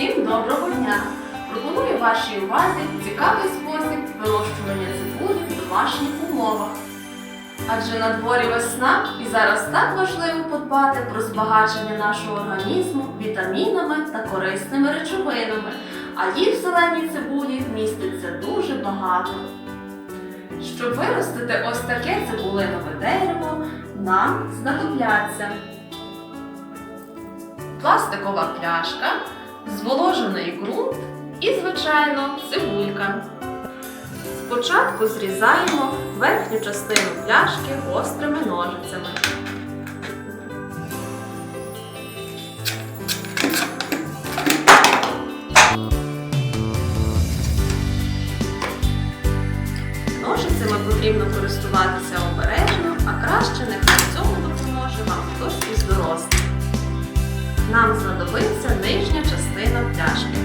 Всім доброго дня! Пропоную вашій увазі цікавий спосіб вирощування цибулі в домашніх умовах. Адже на дворі весна і зараз так важливо подбати про збагачення нашого організму вітамінами та корисними речовинами, а їх в зеленій цибулі міститься дуже багато. Щоб виростити ось таке цибулинове дерево, нам знадобляться пластикова пляшка, зволожений ґрунт і, звичайно, цибулька. Спочатку зрізаємо верхню частину пляшки гострими ножицями. Ножицями потрібно користуватися обережно, а краще нехай Нам знадобиться нижня частина пляшки.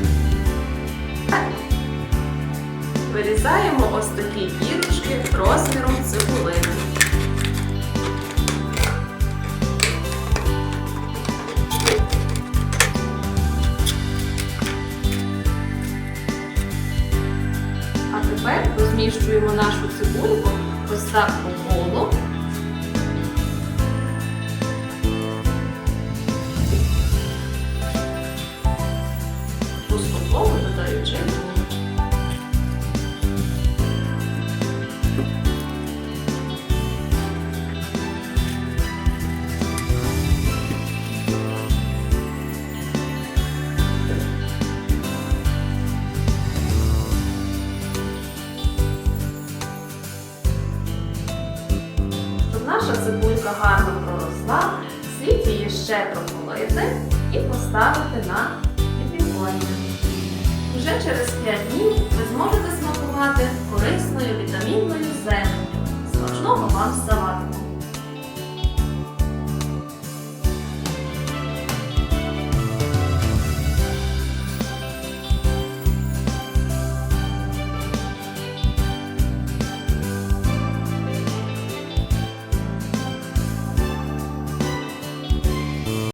Вирізаємо ось такі дірочки розміром цибулини. А тепер розміщуємо нашу цибульку ось так по колу. Наша цибулька гарно проросла, слід її ще прополити і поставити на підвіконня. Вже через 5 днів ви зможете